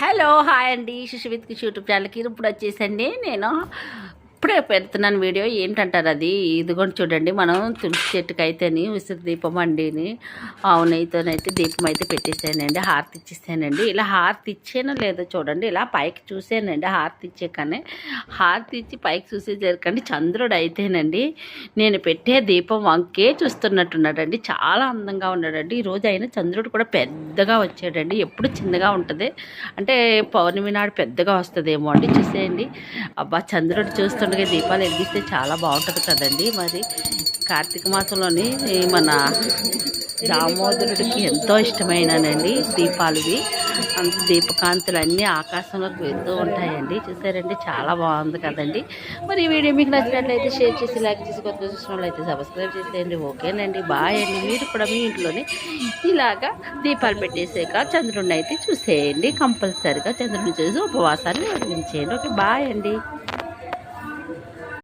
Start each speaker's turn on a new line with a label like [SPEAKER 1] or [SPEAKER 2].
[SPEAKER 1] Hello hi అండి. శిశువిత్కి YouTube ఛానల్కి ఇప్పుడు వచ్చేసండి నేను ఇప్పుడే పెడుతున్నాను వీడియో. ఏంటంటారు అది? ఇదిగోండి చూడండి మనం తులసి చెట్టుకి అయితేని ఉసిరి దీపం అండిని ఆవునైతేనైతే దీపం అయితే పెట్టేసానండి హారతి ఇచ్చేసానండి. ఇలా హారతి ఇచ్చానో లేదో చూడండి ఇలా పైకి చూసానండి హారతి ఇచ్చే కానీ. హారతి ఇచ్చి పైకి చూసేసరికండి చంద్రుడు అయితేనండి నేను పెట్టే దీపం వంకే చూస్తున్నట్టున్నాడండి చాలా అందంగా ఉన్నాడండి. ఈ రోజు అయినా చంద్రుడు కూడా పెద్దగా వచ్చాడండి ఎప్పుడు చిన్నగా ఉంటుంది. అంటే పౌర్ణమి నాడు పెద్దగా వస్తుందేమో అండి చూసేయండి. అబ్బా చంద్రుడు చూస్తున్నాడు అందుకే దీపాలు వెలిగిస్తే చాలా బాగుంటుంది కదండి. మరి కార్తీక మాసంలోని మన దామోదరుడికి ఎంతో ఇష్టమైననండి దీపాలువి. అంత దీపకాంతులు అన్నీ ఆకాశంలోకి వెళ్తూ ఉంటాయండి. చూసారండి చాలా బాగుంది కదండి. మరి ఈ వీడియో మీకు నచ్చినట్లయితే షేర్ చేసి లైక్ చేసి కొత్త చూసిన వాళ్ళైతే సబ్స్క్రైబ్ చేసేయండి. ఓకేనండి బాయ్ అండి. మీరు కూడా మీ ఇంట్లోనే ఇలాగా దీపాలు పెట్టేసాక చంద్రుడిని అయితే చూసేయండి. కంపల్సరిగా చంద్రుడిని చూసి ఉపవాసాన్ని వదిలించేయండి. ఓకే బాయ్ అండి.